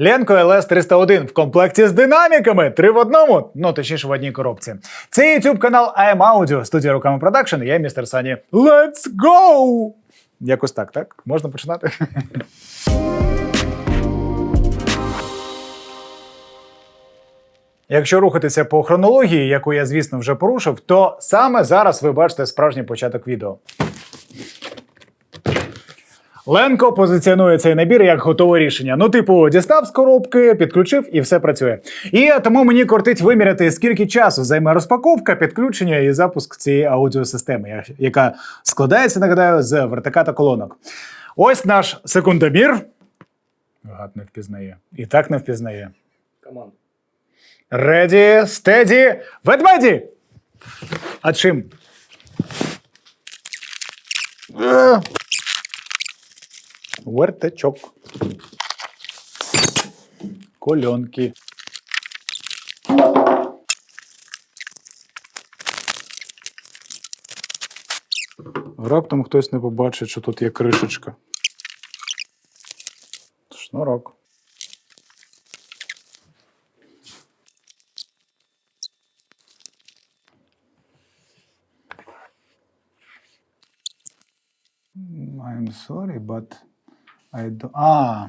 Ленко LS 301 в комплекті з динаміками. Три в одному, ну точніше в одній коробці. Це YouTube канал AM Audio, студія руками продакшн. Я містер Сані. Let's go! Якось так, так? Можна починати? Якщо рухатися по хронології, яку я, звісно, вже порушив, то саме зараз ви бачите справжній початок відео. Ленко позиціонує цей набір як готове рішення. Ну, типу, дістав з коробки, підключив і все працює. І тому мені кортить виміряти, скільки часу займе розпаковка, підключення і запуск цієї аудіосистеми, яка складається, нагадаю, з вертика та колонок. Ось наш секундомір. Гад не впізнає. І так не впізнає. Команда. Реді, стеді, ведмеді! А чим? Вертачок. Кольонки. Раптом хтось не побачить, що тут є кришечка. Шнурок. I'm sorry, but Do... А.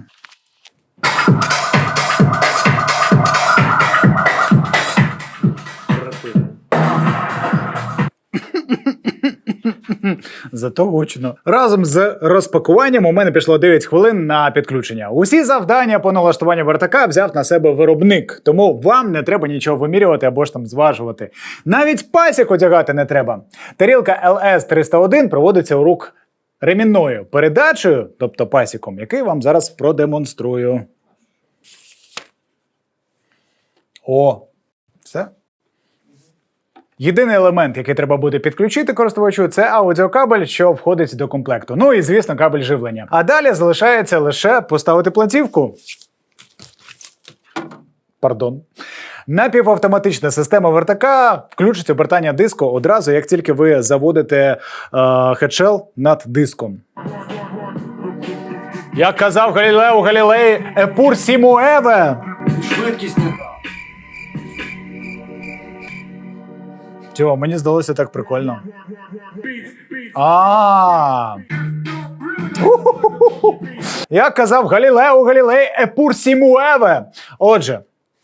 Зато гучно. Разом з розпакуванням у мене пішло 9 хвилин на підключення. Усі завдання по налаштуванню вертака взяв на себе виробник, тому вам не треба нічого вимірювати або ж там зважувати. Навіть пасік одягати не треба. Тарілка LS 301 проводиться у рук ремінною передачею, тобто пасіком, який вам зараз продемонструю. О, все. Єдиний елемент, який треба буде підключити користувачу, це аудіокабель, що входить до комплекту. Ну і звісно, кабель живлення. А далі залишається лише поставити платівку. Пардон. Напівавтоматична система вертака включить обертання диску одразу, як тільки ви заводите е, хедшел над диском. Як казав Галілео Галілей, епур сімуеве. Швидкість не та. Мені здалося так прикольно. А. Як казав Галілео Галілей Епур Сімуеве. Отже.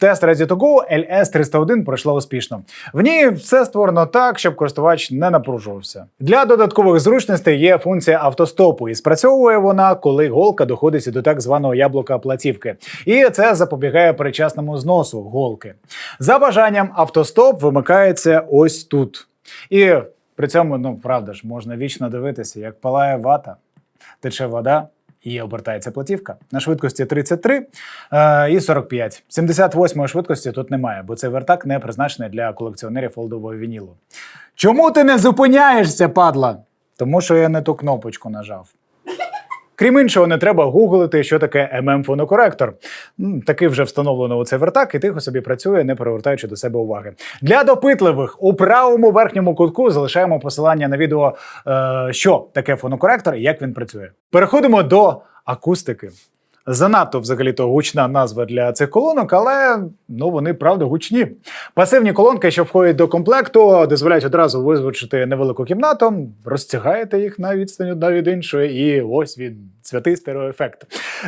Тест Ready to Go LS301 пройшла успішно. В ній все створено так, щоб користувач не напружувався. Для додаткових зручностей є функція автостопу, і спрацьовує вона, коли голка доходить до так званого яблука платівки. І це запобігає перечасному зносу голки. За бажанням автостоп вимикається ось тут. І при цьому, ну правда ж, можна вічно дивитися, як палає вата, тече вода. І обертається платівка на швидкості 33 е, і 45. 78 швидкості тут немає, бо цей вертак не призначений для колекціонерів фолдового вінілу. Чому ти не зупиняєшся, падла? Тому що я не ту кнопочку нажав. Крім іншого, не треба гуглити, що таке MM-фонокоректор. М, Такий вже встановлено у цей вертак і тихо собі працює, не привертаючи до себе уваги. Для допитливих у правому верхньому кутку залишаємо посилання на відео, е, що таке фонокоректор і як він працює. Переходимо до акустики. Занадто взагалі-то гучна назва для цих колонок, але ну вони правда гучні. Пасивні колонки, що входять до комплекту, дозволяють одразу визвучити невелику кімнату, розтягаєте їх на відстань одна від іншої, і ось він святий стереоефект.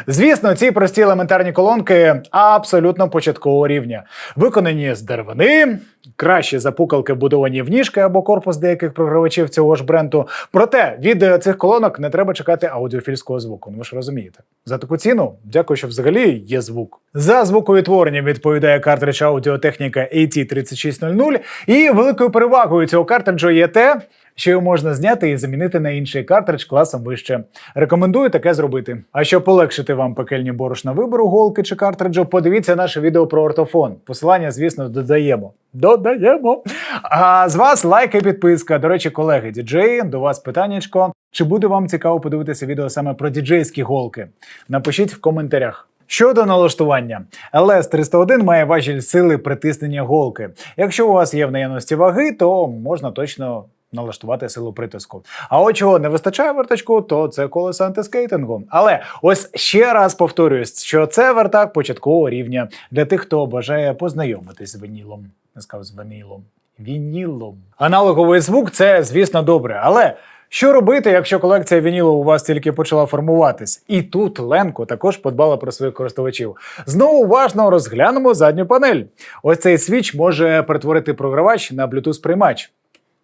Звісно, ці прості елементарні колонки абсолютно початкового рівня, виконані з деревини, кращі запукалки вбудовані в ніжки або корпус деяких програвачів цього ж бренду. Проте від е, цих колонок не треба чекати аудіофільського звуку. Ну ви ж розумієте. За таку ціну, дякую, що взагалі є звук. За звуковідтворення відповідає картридж аудіотехніка AT3600, і великою перевагою цього картриджу є те. Що його можна зняти і замінити на інший картридж класом вище. Рекомендую таке зробити. А щоб полегшити вам пекельні борошна вибору голки чи картриджу, подивіться наше відео про ортофон. Посилання, звісно, додаємо. Додаємо. А з вас лайк і підписка. До речі, колеги, діджеї, до вас питаннячко. Чи буде вам цікаво подивитися відео саме про діджейські голки? Напишіть в коментарях. Щодо налаштування, LS 301 має важіль сили притиснення голки. Якщо у вас є в наявності ваги, то можна точно налаштувати силу притиску. А от чого не вистачає вертачку, то це колесо антискейтингу. Але ось ще раз повторюсь, що це вертак початкового рівня для тих, хто бажає познайомитись з винілом. Не сказав з винілом. Вінілом. Аналоговий звук це, звісно, добре, але. Що робити, якщо колекція вінілу у вас тільки почала формуватись? І тут Ленко також подбала про своїх користувачів. Знову уважно розглянемо задню панель. Ось цей свіч може перетворити програвач на Bluetooth приймач.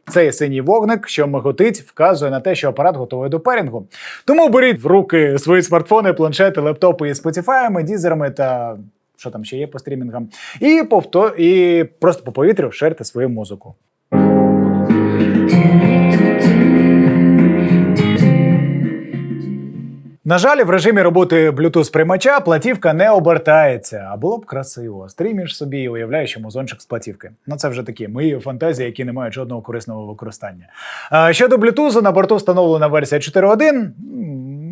Цей синій вогник, що миготить, вказує на те, що апарат готовий до перінгу. Тому беріть в руки свої смартфони, планшети, лептопи із Spotify, дізерами та що там ще є по стрімінгам, і повто і просто по повітрю шерте свою музику. На жаль, в режимі роботи Bluetooth приймача платівка не обертається, а було б красиво. Стріміш собі і уявляєш, що музончик з платівки. Ну це вже такі мої фантазії, які не мають жодного корисного використання. Щодо Bluetooth, на борту встановлена версія 4.1.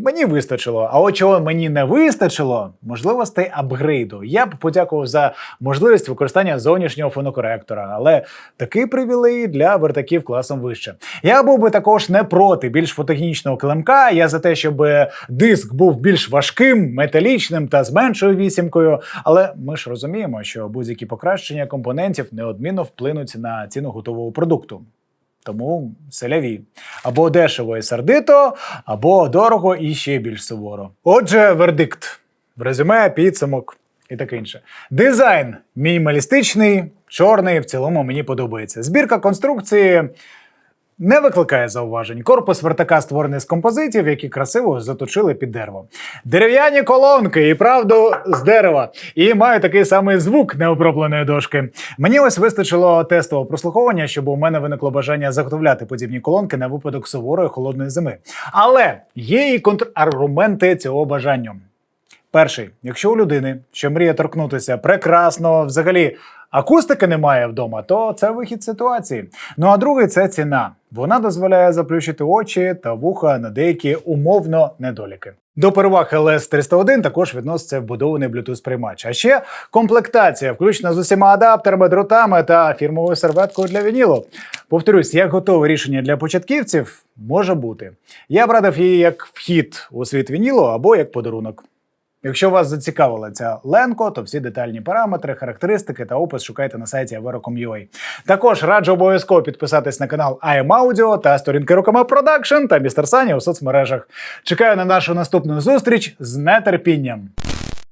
Мені вистачило. А от чого мені не вистачило, можливостей апгрейду. Я б подякував за можливість використання зовнішнього фонокоректора, але такий привілей для вертаків класом вище. Я був би також не проти більш фотогенічного килимка. Я за те, щоб диск був більш важким, металічним та з меншою вісімкою. Але ми ж розуміємо, що будь-які покращення компонентів неодмінно вплинуть на ціну готового продукту. Тому селяві. Або дешево і сердито, або дорого і ще більш суворо. Отже, вердикт. Резюме, підсумок і таке інше. Дизайн мінімалістичний, чорний, в цілому мені подобається. Збірка конструкції не викликає зауважень. Корпус вертака створений з композитів, які красиво заточили під дерево. Дерев'яні колонки, і правду з дерева. І мають такий самий звук необробленої дошки. Мені ось вистачило тестового прослуховування, щоб у мене виникло бажання заготовляти подібні колонки на випадок суворої холодної зими. Але є і контраргументи цього бажання. Перший, якщо у людини, що мріє торкнутися прекрасно, взагалі акустики немає вдома, то це вихід ситуації. Ну а другий це ціна. Вона дозволяє заплющити очі та вуха на деякі умовно недоліки. До переваг LS 301 також відноситься вбудований Bluetooth приймач. А ще комплектація, включно з усіма адаптерами, дротами та фірмовою серветкою для вінілу. Повторюсь, як готове рішення для початківців може бути. Я б радив її як вхід у світ вінілу або як подарунок. Якщо вас зацікавила ця ленко, то всі детальні параметри, характеристики та опис шукайте на сайті avero.com.ua. Також раджу обов'язково підписатись на канал IM Audio та сторінки Рукома Продакшн та Містер Сані у соцмережах. Чекаю на нашу наступну зустріч з нетерпінням.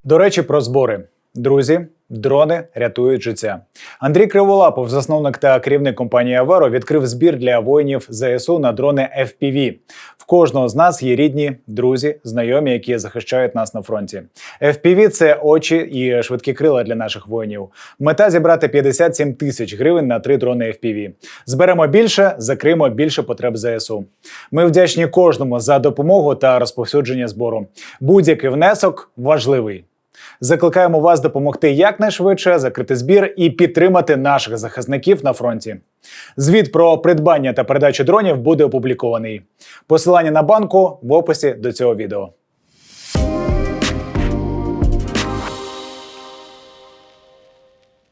До речі, про збори. Друзі, дрони рятують життя. Андрій Криволапов, засновник та керівник компанії Аверо, відкрив збір для воїнів ЗСУ на дрони FPV. В кожного з нас є рідні, друзі, знайомі, які захищають нас на фронті. FPV – це очі і швидкі крила для наших воїнів. Мета зібрати 57 тисяч гривень на три дрони FPV. Зберемо більше, закриємо більше потреб ЗСУ. Ми вдячні кожному за допомогу та розповсюдження збору. Будь-який внесок важливий. Закликаємо вас допомогти якнайшвидше закрити збір і підтримати наших захисників на фронті. Звіт про придбання та передачу дронів буде опублікований. Посилання на банку в описі до цього відео.